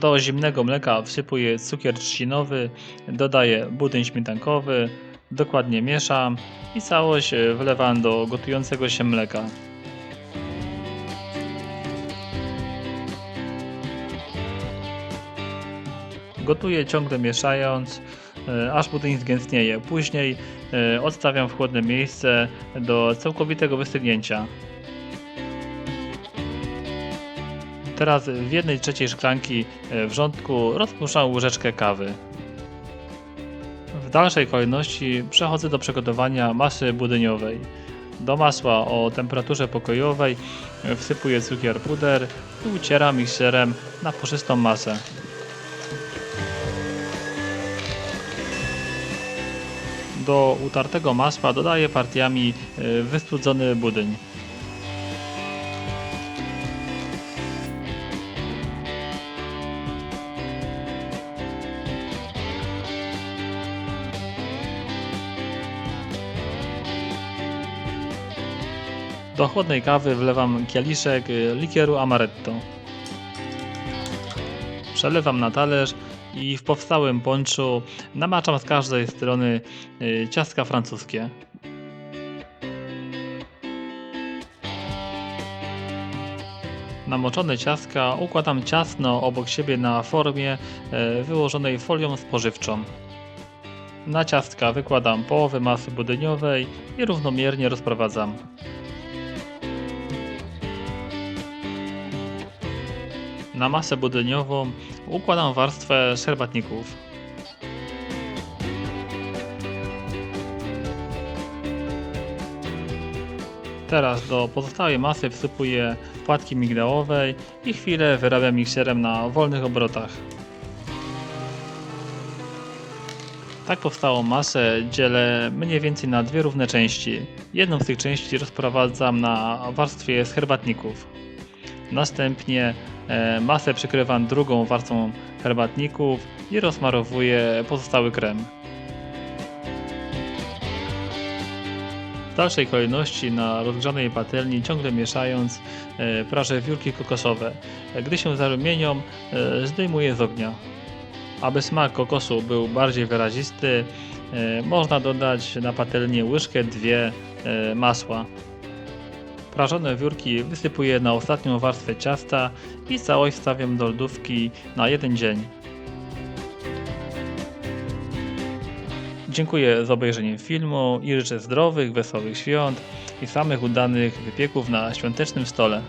Do zimnego mleka wsypuję cukier trzcinowy, dodaję budyń śmietankowy, dokładnie mieszam i całość wlewam do gotującego się mleka. Gotuję ciągle mieszając, e, aż budyń zgęstnieje. Później e, odstawiam w chłodne miejsce do całkowitego wystygnięcia. Teraz w jednej trzeciej szklanki e, wrzątku rozpuszczam łyżeczkę kawy. W dalszej kolejności przechodzę do przygotowania masy budyniowej. Do masła o temperaturze pokojowej e, wsypuję cukier puder i ucieram mikserem na puszystą masę. Do utartego masła dodaję partiami e, wystudzony budyń. Do chłodnej kawy wlewam kieliszek y, likieru amaretto. Przelewam na talerz i w powstałym ponczu namaczam z każdej strony y, ciastka francuskie. Namoczone ciastka układam ciasno obok siebie na formie e, wyłożonej folią spożywczą. Na ciastka wykładam połowę masy budyniowej i równomiernie rozprowadzam. Na masę budyniową układam warstwę szerbatników. Teraz do pozostałej masy wsypuję płatki migdałowej i chwilę wyrabiam mikserem na wolnych obrotach. Tak powstałą masę dzielę mniej więcej na dwie równe części. Jedną z tych części rozprowadzam na warstwie z herbatników. Następnie e, masę przykrywam drugą warstwą herbatników i rozmarowuję pozostały krem. W dalszej kolejności na rozgrzanej patelni ciągle mieszając e, prażę wiórki kokosowe. Gdy się zarumienią e, zdejmuję z ognia. Aby smak kokosu był bardziej wyrazisty można dodać na patelnię łyżkę dwie masła. Prażone wiórki wysypuję na ostatnią warstwę ciasta i całość stawiam do lodówki na jeden dzień. Dziękuję za obejrzenie filmu i życzę zdrowych, wesołych świąt i samych udanych wypieków na świątecznym stole.